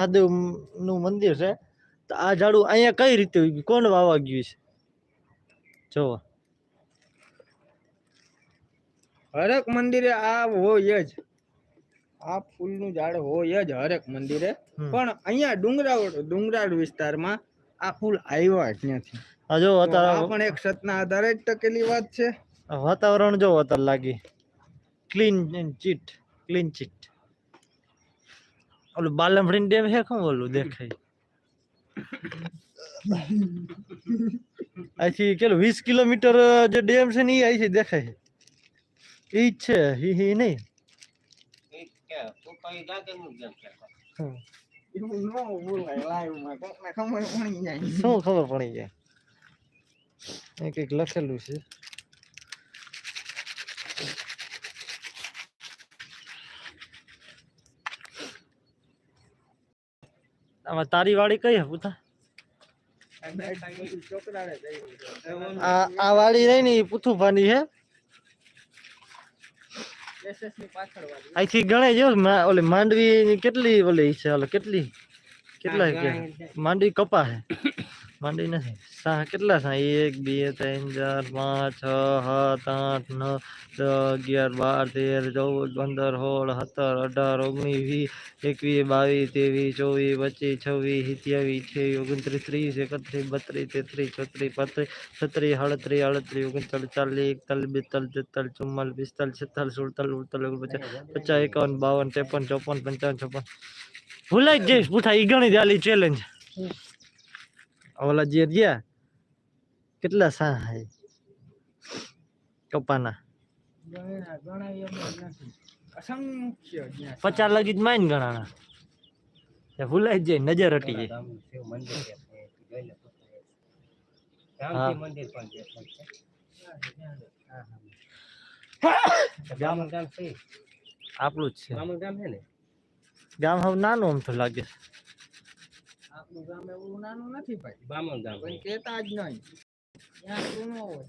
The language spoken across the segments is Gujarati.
મહાદેવનું મંદિર છે. તો આ ઝાડું અહીંયા કઈ રીતે ઉગ્યું? કોણ વાવા ગયું છે? જોવો. હરેક મંદિરે આ હોય જ. આ ફૂલનું ઝાડ હોય જ હરેક મંદિરે. પણ અહીંયા ડુંગરાળ ડુંગરાળ વિસ્તારમાં આ ફૂલ આવ્યા જ નથી. જો અત્યારે પણ એક સતના આધારે જ ટકેલી વાત છે. વાતાવરણ જો અત્યારે લાગી. ક્લીન ચીટ ક્લીન ચીટ ઓલું બાલમફળી ડેમ હે શું ઓલું દેખાય અહીંથી કેટલું વીસ કિલોમીટર જે ડેમ છે ને એ અહીંથી દેખાય છે એ જ છે ઈ ઈ નહીં હમ. એવું ન બોલાય લાઈવમાં કોકને ખબર પડી જાય શું ખબર પડી જાય એ કંઈક લખેલું છે આમાં તારી વાડી કઈ પૂતા? આ આ વાડી રહી ને એ પુથુભાની હે. અહીંથી ગણાય જો ઓલી માંડવી કેટલી ઓલી છે ઓલે કેટલી? કેટલા માંડવી કપા હે. માંડવી નથી કેટલા સા એક, બે, ત્રણ, ચાર, પાંચ, છ, સાત, આઠ, નવ, દસ, અગિયાર, બાર, તેર, ચૌદ, પંદર, સોળ, સત્તર, અઢાર, ઓગણીસ, વીસ, એકવીસ, બાવીસ, ત્રેવીસ, ચોવીસ, પચીસ, છવ્વીસ, સત્યાવીસ, અઠ્યાવીસ, ઓગણત્રીસ, ત્રીસ, એકત્રીસ, બત્રીસ, તેત્રીસ ચોત્રીસ પાંત્રીસ, છત્રીસ, સાડત્રીસ, આડત્રીસ ઓગણચાલીસ ચાલીસ, એકતાલીસ, બેતાલીસ, તેતાલીસ, ચુમ્માલીસ, પિસ્તાલીસ, છેતાલીસ, સુડતાલીસ, ઉડતાલીસ ઓગણપચાસ પચાસ, એકાવન, બાવન, ત્રેપન, ચોપન, પંચાવન, છપ્પન. ભૂલાઈ જઈશ પૂછા ઈ ગણી ચાલી ચેલેન્જ ઓલા જે રહ્યા, કેટલા સા હે કપાના. પચાસ લગી જ માઇન ગણાના. ભૂલાઈ જાય, નજર હટી જાય. આપણું જ છે. ગામ હવે નાનું આમ તો લાગે. આપણું ગામ એવું નાનું નથી ભાઈ. કોઈ કહેતા જ નહીં. ત્યાં શું ન હોય.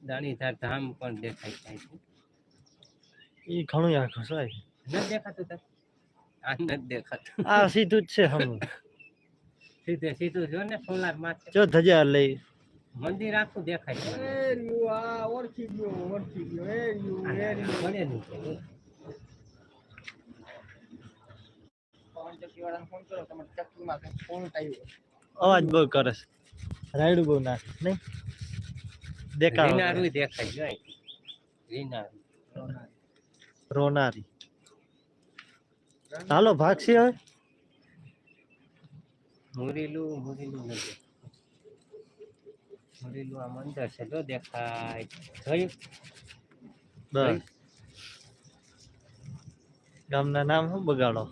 દાણીધાર ધામ પણ દેખાય જાય છે. એ ઘણું આખું સાહેબ ન દેખાતું તાર? આ નથી દેખાતું. આ સીધું જ છે હમ સીધે સીધું જો ને સોલાર માથે. જો ધજા લઈ. મંદિર આખું દેખાય છે. એ આ ઓળખી ગયો ઓળખી ગયો એ રહ્યું, એ રહ્યું. મળે નહીં છે. પવન ચક્કીવાળાને ફોન કરો તમારે ચક્કીમાં કંઈક ફોલ્ટ આવ્યો અવાજ બહુ કરે છે. રાયડું બહુ નાખ નહીં? દેખાડો. દેખાય રોનારી. હાલો ભાગશી હવે. મુરીલું મુરીલું નથી મુરીલું આ મંદિર છે જો દેખાય. જોયું? બસ. ગામના નામ શું બગાડો?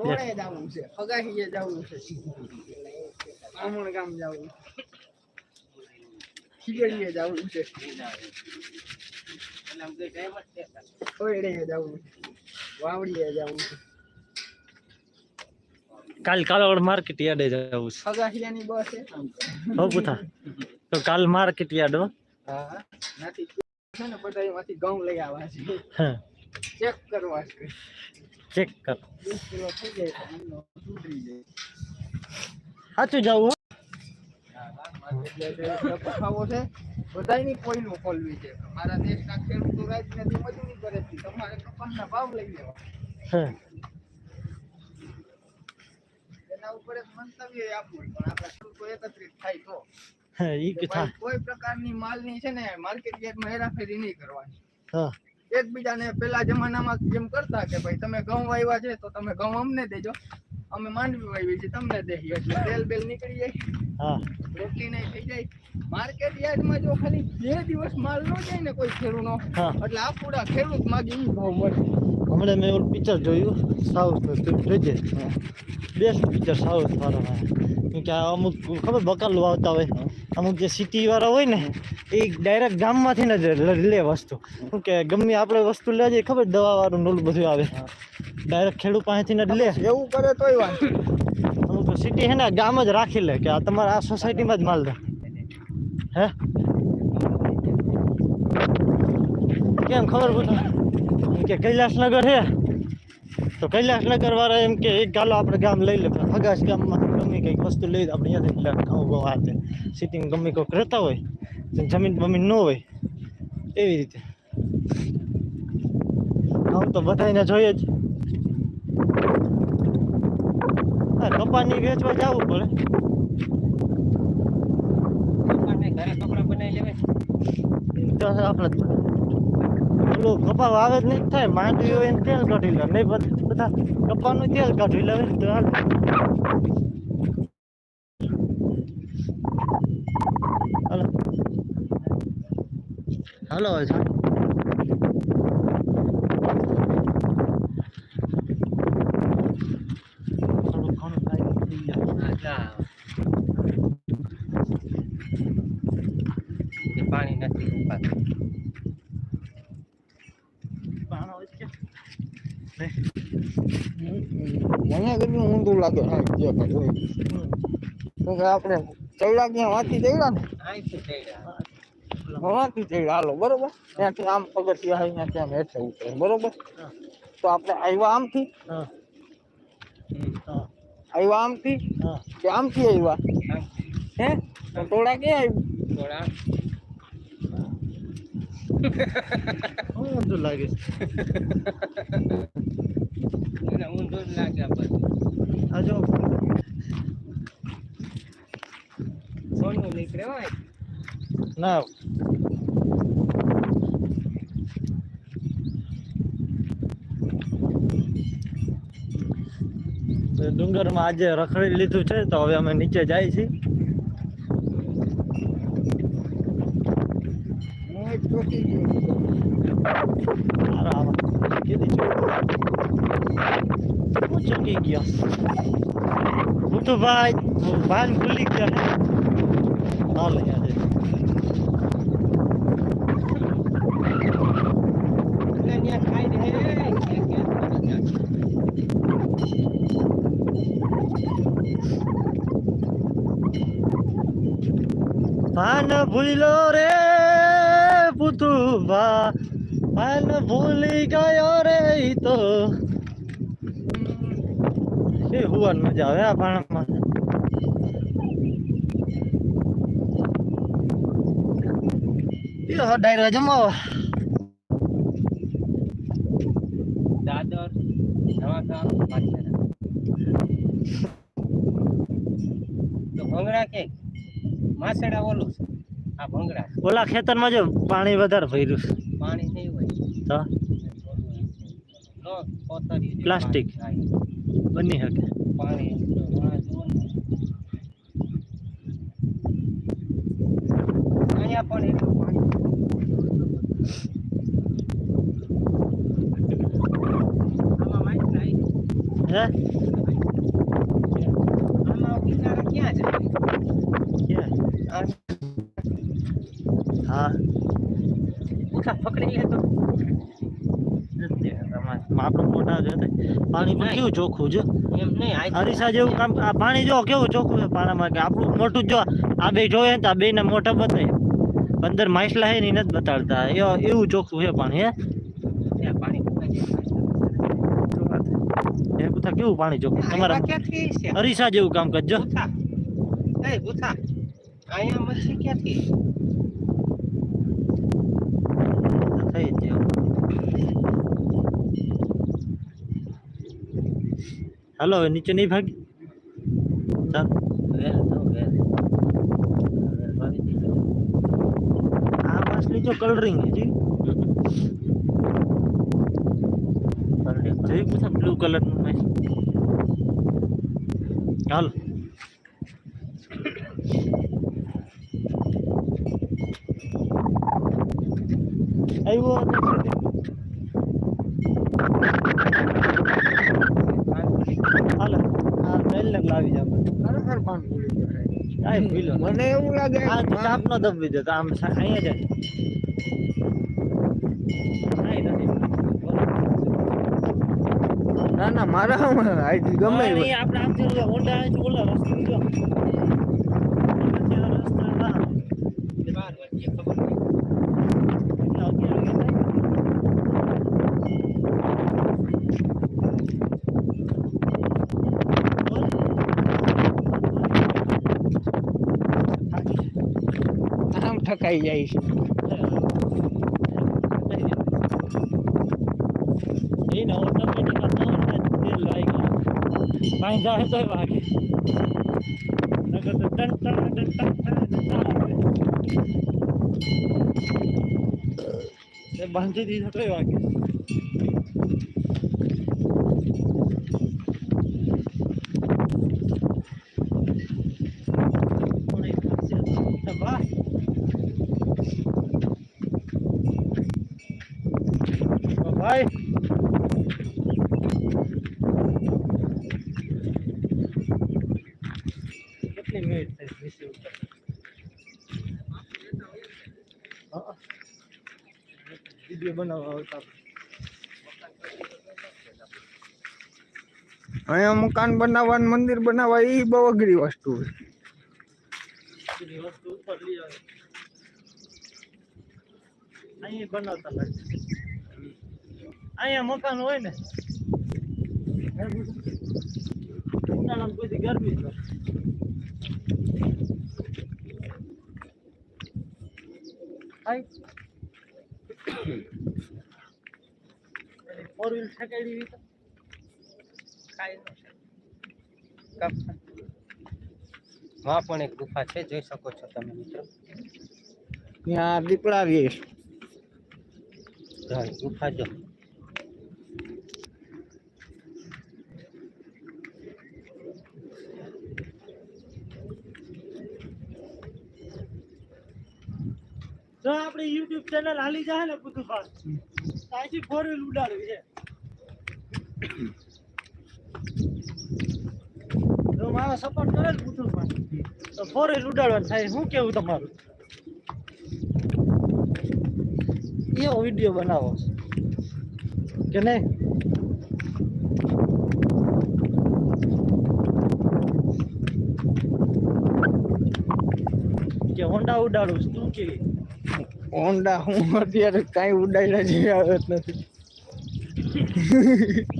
તોડે જવું છે. અગાહીએ જવું છે. આમણ ગામ જવું ખીજડીએ જવું છે. એટલે આમ કઈ time જ દેખાય. કોયડે જવું વાવડીએ જવું છે. કાલ કાલાવડ માર્કેટ યાર્ડે જવું છે. અગાહિયાની બસ છે. હો પૂછા તો કાલ માર્કેટ યાર્ડ હો. હા નથી છે ને બધા એમાંથી ઘઉં લઈ આવવા છે. ચેક કરવા છે. ચેક કર. સાચું જવું ખાવો છે બધાયની કોઈનું ખોલવી છે. મારા દેશના ખેડૂતો રાજ્યથી મજૂરી કરે છે. તમારે કપાસના ભાવ લઈ લેવા. એના ઉપર એક મંતવ્ય આપવું પણ આપણા ખેડૂતો એકત્રિત થાય તો. કોઈ પ્રકારની માલની છે ને માર્કેટ યાર્ડમાં હેરાફેરી નહીં કરવાની. હા. એકબીજાને પેલા જમાનામાં જેમ કરતા કે ભાઈ તમે ઘઉં વાવ્યા છે તો તમે ઘઉં અમને દેજો. અમે માંડવી વાવી છે તમને દઈએ એટલે તેલ બેલ નીકળી જાય હા. રોટલી નહીં થઈ જાય. માર્કેટ યાર્ડમાં જો ખાલી બે દિવસ માલ ન જાય ને કોઈ ખેડૂતનો હા. એટલે આ પૂરા ખેડૂત માગે ભાવ મળે. હમણાં મેં ઓલું પિક્ચર જોયું સાઉથ જોજે. બેસ્ટ પિક્ચર સાઉથ વાળા કેમ કે અમુક ખબર બકાલું આવતા હોય? અમુક જે સિટી વાળા હોય ને એ ડાયરેક્ટ ગામમાંથી ને જ લે વસ્તુ. શું કે ગમે આપણે વસ્તુ લે જઈએ ખબર દવા વાળું ને બધું આવે. ડાયરેક્ટ ખેડૂત પાસેથી ને લે. એવું કરે તોય વાત અમુક સિટી હે ને ગામ જ રાખી લે કે આ તમારા આ સોસાયટીમાં જ માલ દે. હે? કેમ ખબર પૂછો? કે કૈલાસનગર હે તો કૈલાસનગર વાળા એમ કે એક ગાલો આપણે ગામ લઈ લે ફગાસ ગામમાં. ગમે કંઈક વસ્તુ લઈ આપણે અહીંયાથી લે ઘઉં બહુ હાથે સિટિંગ ગમે કોઈક રહેતા હોય તો જમીન બમીન ન હોય એવી રીતે. ઘઉં તો બધાને જોઈએ જ. કપાની વેચવા જવું પડે. આપણે પેલું કપા વાવે જ નહીં થાય માંડવી હોય તેલ કાઢી લે. નહીં બધા બધા કપાનું તેલ કાઢી લે. તો હાલ હાલો હાલો હવે સાહેબ. થોડું ઘણું કાંઈ થઈ જાય. ના એ પાણી નથી ઉપાડતું પાણો હોય છે? મને કેટલું ઊંધું લાગે હા જે ભાઈ હોય હમ. તો કે આપણે ચૈડા ક્યાં વાંચી ચૈડા ને અહીંથી જઈ હાલો બરોબર? ત્યાંથી આમ પગથિયા આવીને ત્યાંથી આમ હેઠે ઉતરે બરોબર? હા. તો આપણે આવ્યા આમથી? હા. હા. આવ્યા આમથી? હા. કે આમથી આવ્યા? હે? તો ટોળા ક્યાં આવ્યું? ટોળા. ઊંધું લાગે? ઊંધું જ લાગ્યા પછી આ જો. સોનું નીકળે હોય? તો ડુંગરમાં આજે રખડી લીધું છે, તો હવે અમે નીચે જાય છીએ. હું ચોકી ગયો. હું તો ભાઈ ભાન ભૂલી ગયો ને એટલે ત્યાં ખાઈ દે એ કે ભાન ભૂલો રે પુતુભા ભાન ભૂલી ગયો રે ઈ તો. એ હુવાન મજા આવે આ ભાણમાં. યો ડાયરો જમાવો. દાદર પાછળ. તો ભંગડા કે? માસેડા ઓલું છે. આ ભંગડા. ઓલા ખેતરમાં જો પાણી વધારે ભર્યું છે પાણી નહીં હોય તો. પ્લાસ્ટિક. બની શકે પાણી તો આ જુઓ ને. અહીંયા પણ એટલું પાણી આમાં માહિતી આવી. હે આમાં બિચારા ક્યાં જાય ક્યાં? હા ઉઠા પકડી લે તો મોટા પાણી પણ કેવું ચોખ્ખું જો એમ નહીં હરીસા જેવું કામ આ પાણી જો કેવું ચોખ્ખું છે પાણામાં કે આપણું મોટું જો આ બે જોયે ને તો આ બે ને મોટા બતાય. અંદર માછલા હે ને નથી બતાડતા. એવું ચોખ્ખું છે પાણી હે? પાણી એ કેવું પાણી ચોખ્ખું? તમારા હરીસા જેવું કામ કરજો. બુથા અહીંયા મચ્છી ક્યાંથી થઈ જ જાય. હાલો હવે નીચે નહીં ભાગી. આ માછલી જો કલરિંગ જી. જોઈ બ્લુ કલરનું માછલી હાલો. આવ્યો હાલો આ મેલ ને લાવી જાવ ખરેખર પાન ભૂલી ગયો કાઈ ભૂલો મને એવું લાગે આ ચાપ નો દબ દો તો આમ અહીંયા જાય. ના ના મારા આઈ ગમે આપણે ઓલા ઊંડા આવીશું, ઓલા રસ્તે જો. ઓલા રસ્તે ના. બાર વાગ્યે ખબર નહીં. એટલે અગિયાર વાગે થાય. થઈ જાય છે. જાય તોય વાગે. નકર તો ટન ટન ટન ટન ટન બાંધી દીધો તોય વાગે પણ એક ખાસિયત છે, ભાઈ તો ભાઈ. કેટલી મિનિટ થઈ રિસીવ વીડિયો બનાવવા આવતા અહીંયા મકાન બનાવવા મંદિર બનાવવા એ બહુ અઘરી વસ્તુ છે. વસ્તુ ઉપર લઈ આવે. અહીંયા બનાવતા લાગે અહીંયા મકાન હોય ને. ઉનાળામાં કોઈ ગરમી ફોર વ્હીલ ઠેકાડી તો. કાંઈ. કપ. માં પણ એક ગુફા છે જોઈ શકો છો તમે મિત્રો. ત્યાં દીપડા ગુફા જો. જો આપણે YouTube ચેનલ હાલી જાય ને પાસ ત્યાંથી ફોર વ્હીલ ઉડાડવી છે. જો મારો સપોર્ટ કરે ને પાસ તો ફોર વ્હીલ ઉડાડવાનું થાય. શું કેવું તમારું? એવો વીડિયો બનાવો? કે નહીં? કે હોન્ડા ઉડાડું તું કેવી હોન્ડા હું અત્યારે કાંઈ ઉડાડ્યા જેવી આવત નથી.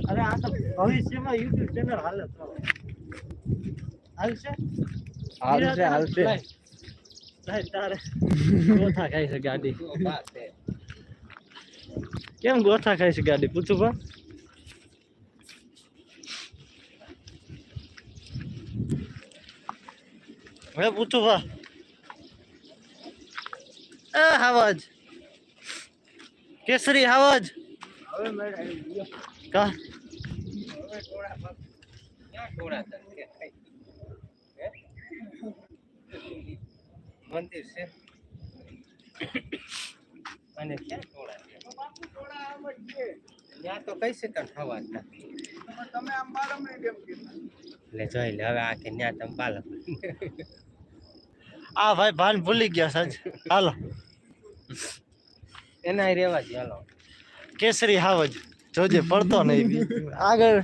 અરે આ તો ભવિષ્યમાં યુટ્યુબ ચેનલ હાલે હાલશે? હાલશે હાલશે. તારે ગોથા ખાઈ છે ગાડી. કેમ ગોથા ખાઈ છે ગાડી? પૂછું બા હવે પૂછું એ હાવાજ. કેસરી હાવાજ? મંદિર છે. અને ક્યાં ટોળા છે? ત્યાં તો કઈ શકાય હવા જ નથી? તમે આમ કેમ એટલે જોઈ લે હવે આ કે ત્યાં તમે પાલક આ ભાઈ ભાન ભૂલી ગયા સાજ. હાલો. એના રેવા જ હાલો. કેસરી હાવજ જોજે પડતો નહીં. બી. આગળ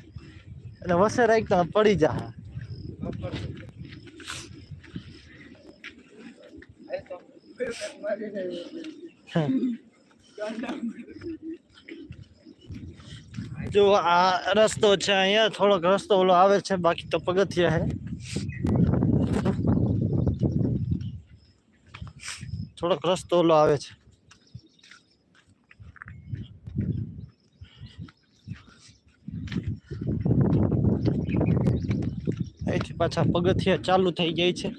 અને વસે રાખતા પડી જા. એ તો જો આ રસ્તો છે અહીંયા થોડોક રસ્તો ઓલો આવે છે બાકી તો પગથિયા છે. થોડોક રસ્તો ઓલો આવે છે. અહીંથી પાછા પગથિયા ચાલુ થઈ જાય છે.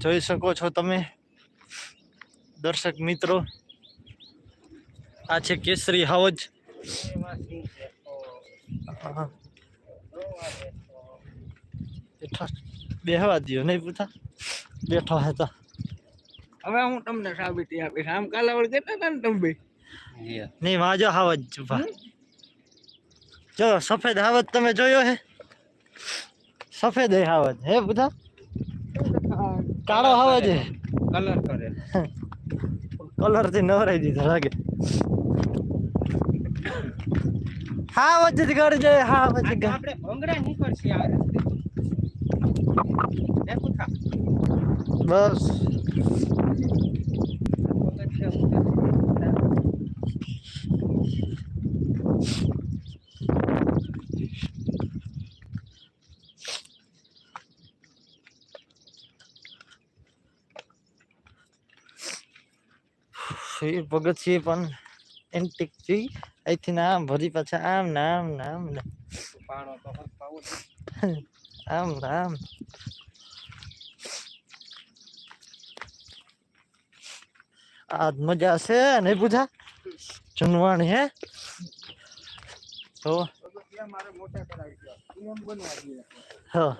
જોઈ શકો છો તમે, દર્શક મિત્રો, આ છે કેસરી હાવજ. દે બેહવા દ્યો, નહીં પૂછા? બેઠો હે તો. હવે હું તમને સાબિતી આપીશ. આમ કાલાવડ કહેતા હતા ને તમે. ભાઈ લ્યો. નહીં વાજો હાવજ ઊભા જો સફેદ હાવજ તમે જોયો હે? સફેદ હે હાવજ. હે પૂછા કાળો હાવજ હે. કલર કરે. કલરથી નવરાઈ દીધો લાગે. હાવજ જ ગળ જાય હાવજ આ તો ગળ આપણે ભંગડા નીકળશે આ રસ્તે. હે કુઠા? બસ પગથિયાં ઉતરશે. જોઈ પગથિયે પણ એન્ટિક જોઈ અહીંથી ને આમ ભરી પાછા આમ ને આમ ને આમ ને પાણો તો હરપાવો જ. આમ ને આમ આજ મજા છે નહીં પૂછા જુનવાણી હે તો પગથિયા મારે મોટા કરાવી દો એમ બનવા જોઈએ હા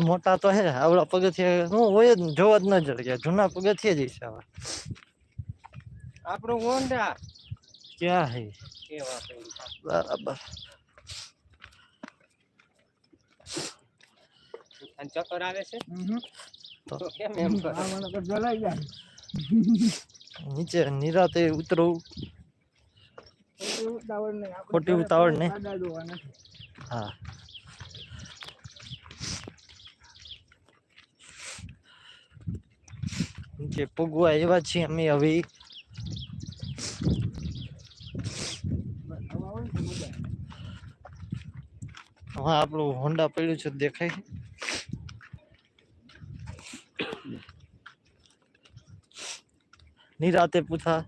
મોટા તો હે આવડા પગથિયા હું હોય જ ને, જોવા જ ન જડે જૂના પગથિયા જ છે આવા આપણું હોન્ડા ક્યાં હે કેવા પેલું. બરાબર અને ચક્કર આવે છે હમ તો કેમ એમ કરે આ મને તો જલાઈ જાય નીચે નિરાતે ઉતરવું ખોટી ઉતાવળ નથી હા. નીચે પગવા એવા છીએ અમે હવે. ને. હા આપણું હોન્ડા પડ્યું છે દેખાય. છે નિરાતે પૂછા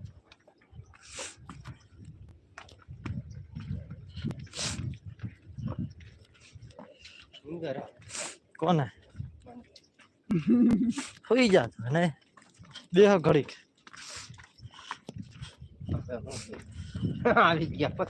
સુંદર કોને હોઈ જાત ને દેહ ઘડીક આવી ગયા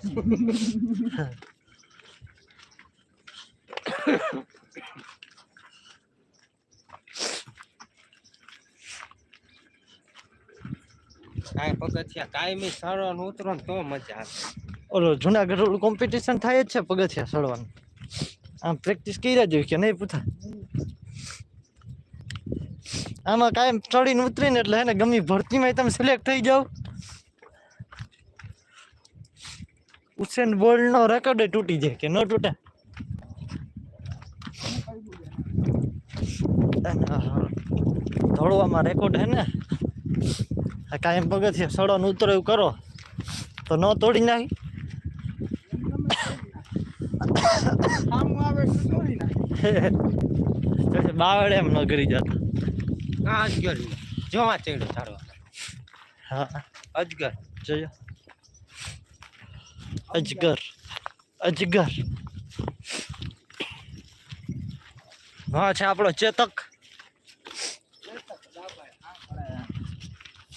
કાંઈ પગથિયા, કાયમી સરો ને ઉતરો ને તો મજા આવે. ઓલો જુનાગઢ ઓલું કોમ્પિટિશન થાય જ છે પગથિયા ચડવાનું આમ પ્રેક્ટિસ કર્યા જોઈ કે નહીં પૂછા આમાં કાયમ ચડીને ઉતરીને એટલે હે ને ગમી ભરતીમાં તમે સિલેક્ટ થઈ જાઓ. ઉસેન બોલ્ટનો રેકોર્ડ તૂટી જાય કે ન તૂટે? ધોળવામાં રેકોર્ડ હે ને? આ કાયમ પગથિયા સડો ઉતરો એવું કરો. તો ન તોડી નાખી. બાવળે એમ ન કરી જતા. અજગર જોવા ચડ્યો ચાડવા હા. અજગર જોયો અજગર. અજગર. હા છે આપણો ચેતક.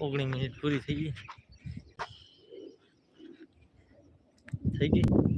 ઓગણીસ મિનિટ પૂરી થઈ ગઈ. થઈ ગઈ?